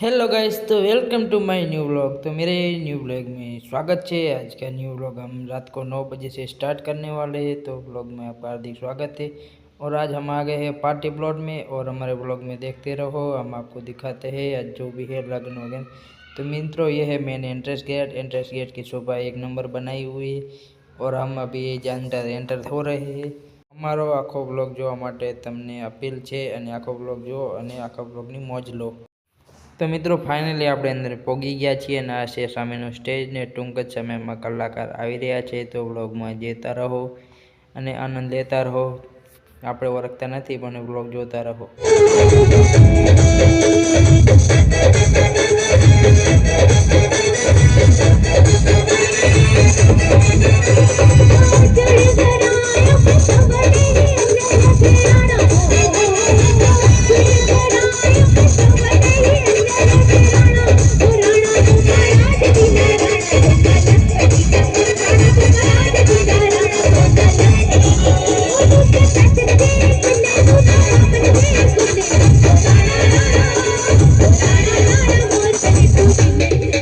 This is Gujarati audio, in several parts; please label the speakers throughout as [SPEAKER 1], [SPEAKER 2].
[SPEAKER 1] हेलो गाइस तो welcome to my new vlog तो मेरे न्यू व्लॉग में स्वागत है आज का न्यू व्लॉग हम रात को नौ बजे से स्टार्ट करने वाले हैं तो व्लॉग में आपका हार्दिक स्वागत है और आज हम आ गए हैं पार्टी प्लॉट में और हमारे व्लॉग में देखते रहो हम आपको दिखाते हैं आज जो भी है लगन वगन तो मित्रों ये है मैंने एंट्रेंस गेट एंट्रेंस गेट की शोभा एक नंबर बनाई हुई है और हम अभी एंटर एंटर हो रहे हैं અમારો આખો બ્લોગ જોવા માટે તમને અપીલ છે અને આખો બ્લોગ જુઓ અને આખા બ્લોગની મોજ લો તો મિત્રો ફાઇનલી આપણે અંદર પોગી ગયા છીએ અને આ છે સામેનો સ્ટેજ ને ટૂંક જ સમયમાં કલાકાર આવી રહ્યા છે તો વ્લોગમાં જતા રહો અને આનંદ લેતા રહો આપણે ઓળખતા નથી પણ વ્લોગ જોતા રહો
[SPEAKER 2] Thank you.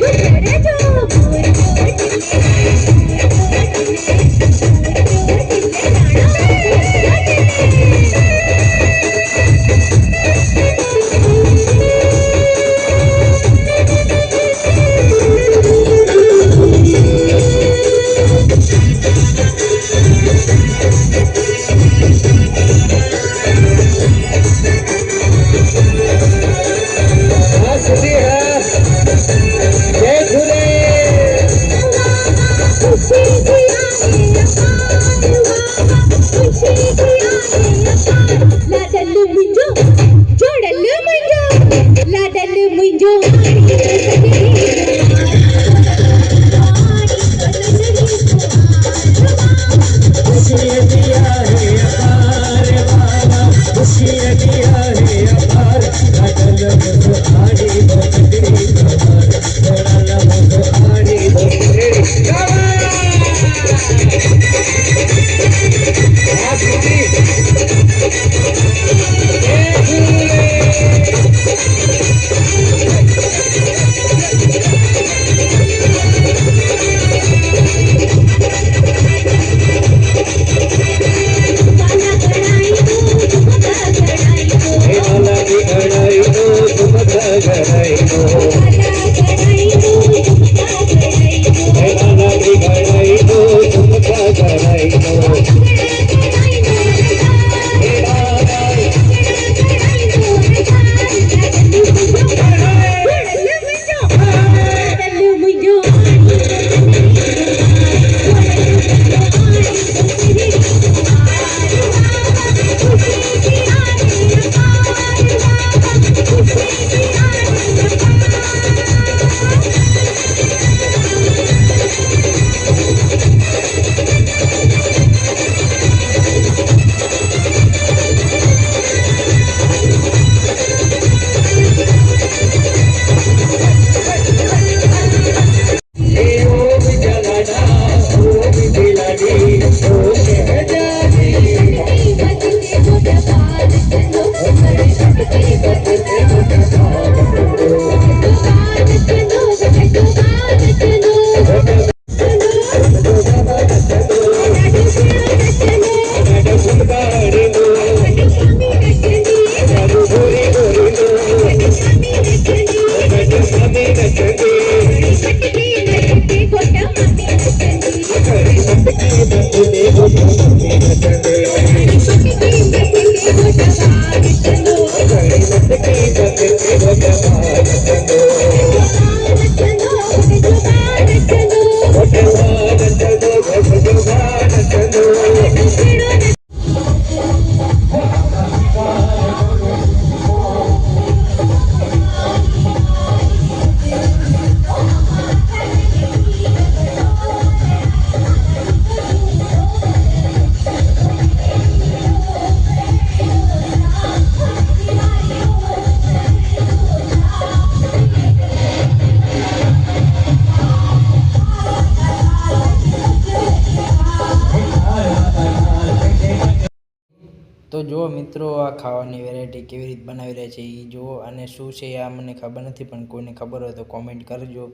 [SPEAKER 1] જુઓ મિત્રો, આ ખાવાની વેરાયટી કેવી રીતે બનાવી રહ્યા છે એ જુઓ અને શું છે આ મને ખબર નથી, પણ કોઈને ખબર હોય તો કોમેન્ટ કરજો.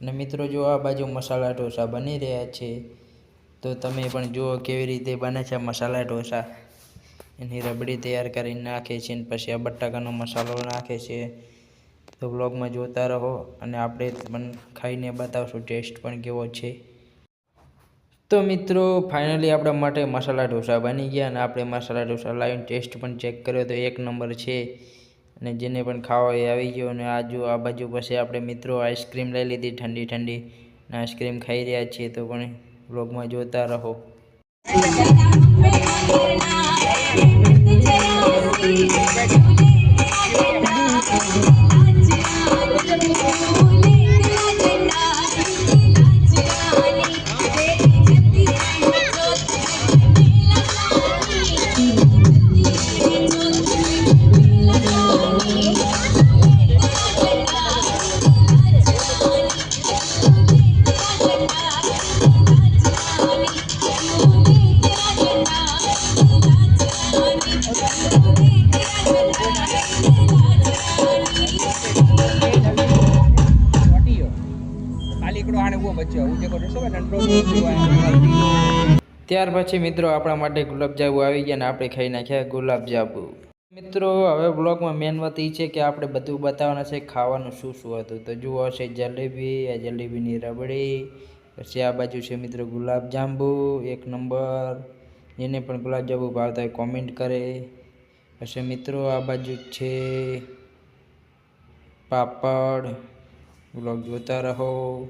[SPEAKER 1] અને મિત્રો, જો આ બાજુ મસાલા ઢોસા બની રહ્યા છે, તો તમે પણ જુઓ કેવી રીતે બને છે મસાલા ઢોસા. એની રબડી તૈયાર કરીને નાખે છે અને પછી આ બટાકાનો મસાલો નાખે છે. તો બ્લોગમાં જોતા રહો અને આપણે પણ ખાઈને બતાવશું ટેસ્ટ પણ કેવો છે. તો મિત્રો ફાઇનલી આપણા માટે મસાલા ઢોસા બની ગયા અને આપણે મસાલા ઢોસા લાવીને ટેસ્ટ પણ ચેક કર્યો તો એક નંબર છે અને જેને પણ ખાવા એ આવી ગયો અને આ જો આ બાજુ પછી આપણે મિત્રો આઈસ્ક્રીમ લઈ લીધી ઠંડી ઠંડી અને આઈસ્ક્રીમ ખાઈ રહ્યા છીએ તો પણ બ્લોગમાં જોતા રહો.
[SPEAKER 2] ચોટી
[SPEAKER 1] ત્યાર પછી મિત્રો આપણા માટે ગુલાબજાંબુ આવી ગયા ને આપણે ખાઈ નાખ્યા ગુલાબજાંબુ. મિત્રો, હવે બ્લોગમાં મેન વાત એ છે કે આપણે બધું બતાવવાના છે ખાવાનું શું શું હતું. તો જુઓ છે જલેબી, આ જલેબીની રબડી, પછી આ બાજુ છે મિત્રો ગુલાબજાંબુ, એક નંબર. એને પણ ગુલાબજાંબુ ભાવતા હોય કોમેન્ટ કરે. પછી મિત્રો, આ બાજુ છે પાપડ. બ્લોગ જોતા રહો.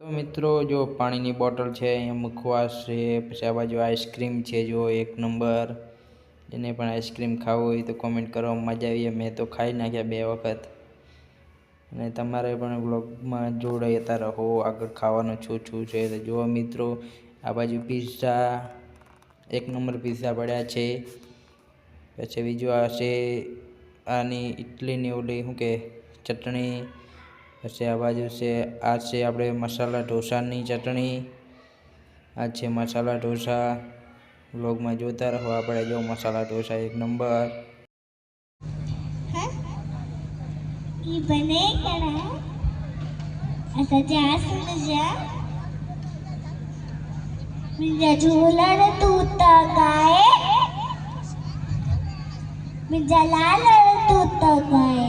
[SPEAKER 1] તો મિત્રો, જો પાણીની બોટલ છે, અહીંયા મુખવાસ છે, પછી આ બાજુ આઈસ્ક્રીમ છે, જો એક નંબર. જેને પણ આઈસ્ક્રીમ ખાવું હોય તો કોમેન્ટ કરવા મજા આવી. મેં તો ખાઈ નાખ્યા બે વખત. અને તમારે પણ બ્લોગમાં જોડાતા રહો. આગળ ખાવાનું છું છું છે. તો જુઓ મિત્રો, આ બાજુ પિઝા એક નંબર પિઝા પડ્યા છે. પછી બીજું આ છે, આની ઇડલીની ઓલી, શું કે, ચટણી. પછી આ બાજુ છે, આ છે આપણે મસાલા ઢોસાની ચટણી, આ છે મસાલા ઢોસા. વ્લોગમાં જોતા રહો, આપણે જો મસાલા ઢોસા એક નંબર.
[SPEAKER 3] ये बनेगा ऐसा जा समझा मेरा झूला न टूटा
[SPEAKER 4] गाए मेरा लाल टूटा गाए